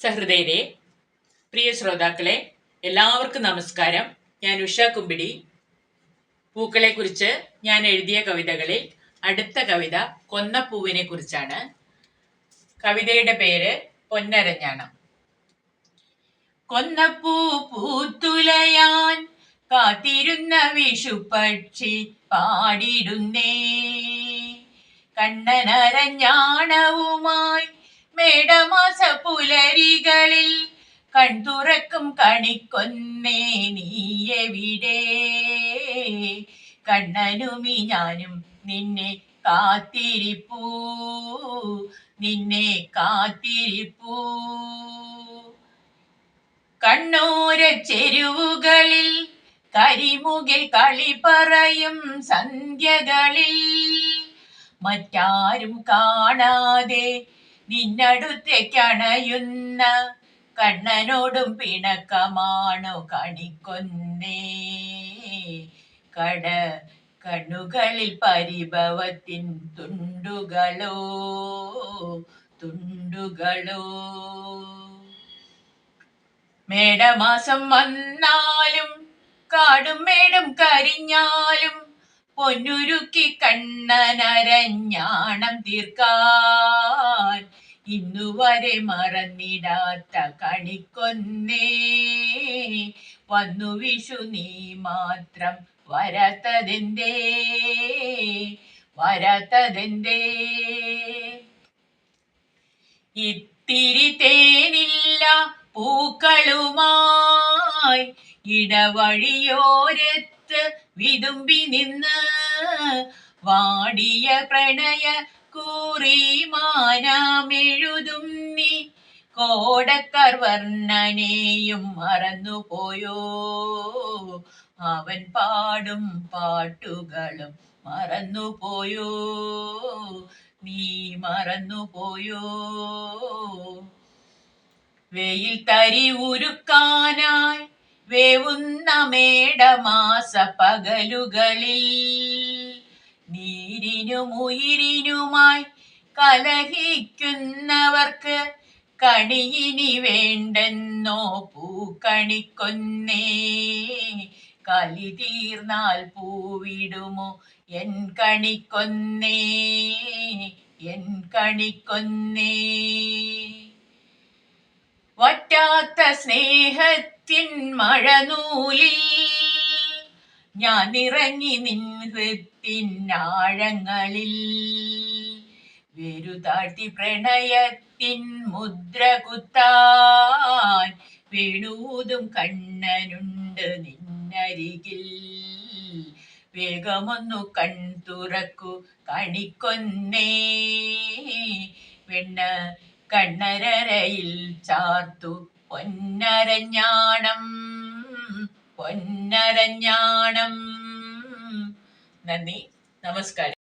സഹൃദയരെ പ്രിയ ശ്രോതാക്കളെ എല്ലാവർക്കും നമസ്കാരം. ഞാൻ ഉഷ കുമ്പിടി. പൂക്കളെ കുറിച്ച് ഞാൻ എഴുതിയ കവിതകളിൽ അടുത്ത കവിത കൊന്നപ്പൂവിനെ കുറിച്ചാണ്. കവിതയുടെ പേര് പൊന്നരഞ്ഞാണം. കൊന്നപ്പൂ പൂത്തുലയാൻ കാത്തിരുന്ന വിഷുപക്ഷി പാടിടുന്നേ. കണ്ണനരഞ്ഞാണവുമായി മേടമാസ പുലരികളിൽ കൺതുറക്കും കണിക്കൊന്നേ നീയെവിടെ? കണ്ണനുമി ഞാനും നിന്നെ കാത്തിരിപ്പൂ നിന്നെ കാത്തിരിപ്പൂ. കണ്ണൂര ചെരുവുകളിൽ കരിമുകിൽ കളി പറയും സന്ധ്യകളിൽ. മറ്റാരും കാണാതെ നിന്നടുത്തേക്കണയുന്ന കണ്ണനോടും പിണക്കമാണോ കണിക്കൊന്നേ. കട കണ്ണുകളിൽ പരിഭവത്തിൻ തുണ്ടുകളോ തുണ്ടുകളോ. മേടമാസം വന്നാലും കാടും മേടും കരിഞ്ഞാലും പൊന്നുരുക്കി കണ്ണനരഞ്ഞാണം തീർക്കാൻ ഇന്നുവരെ മറന്നിടാത്ത കണിക്കൊന്നേ. വന്നു വിഷു നീ മാത്രം വരാത്തതെന്തേ? വരാത്തതെന്തേ? ഇത്തിരി തേനില്ല പൂക്കളുമായി ഇടവഴിയോരത്ത് വിതുമ്പി നിന്ന് വാടിയ പ്രണയ കുറിമാനാമെഴുതും നീ കോടക്കർ വർണനെയും മറന്നുപോയോ? അവൻ പാടും പാട്ടുകളും മറന്നുപോയോ? നീ മറന്നുപോയോ? വെയിൽ തരി ഉരുക്കാനായി വേവുന്ന മേടമാസ പകലുകളിൽ നീരിനും ഉയിരിനുമായി കലഹിക്കുന്നവർക്ക് കണിയിനി വേണ്ടെന്നോ പൂക്കണിക്കൊന്നേ. കലി തീർന്നാൽ പൂവിടുമോ എൻ കണിക്കൊന്നേ? എൻ കണിക്കൊന്നേ? വറ്റാത്ത സ്നേഹത്തിൻ മഴനൂലിൽ ഞാൻ ഇറങ്ങി നിൻ ഹൃത്തിൻ ആഴങ്ങളിൽ. വെരുതാട്ടി പ്രണയത്തിൻ മുദ്ര കുത്താൻ വേണൂതും കണ്ണനുണ്ട് നിന്നരികിൽ. വേഗമൊന്നു കൺ തുറക്കു കണിക്കൊന്നേ. വെണ്ണ കണ്ണരയിൽ ചാർത്തു പൊന്നരഞ്ഞാണം പൊന്നരഞ്ഞാണം. നന്ദി. നമസ്കാരം.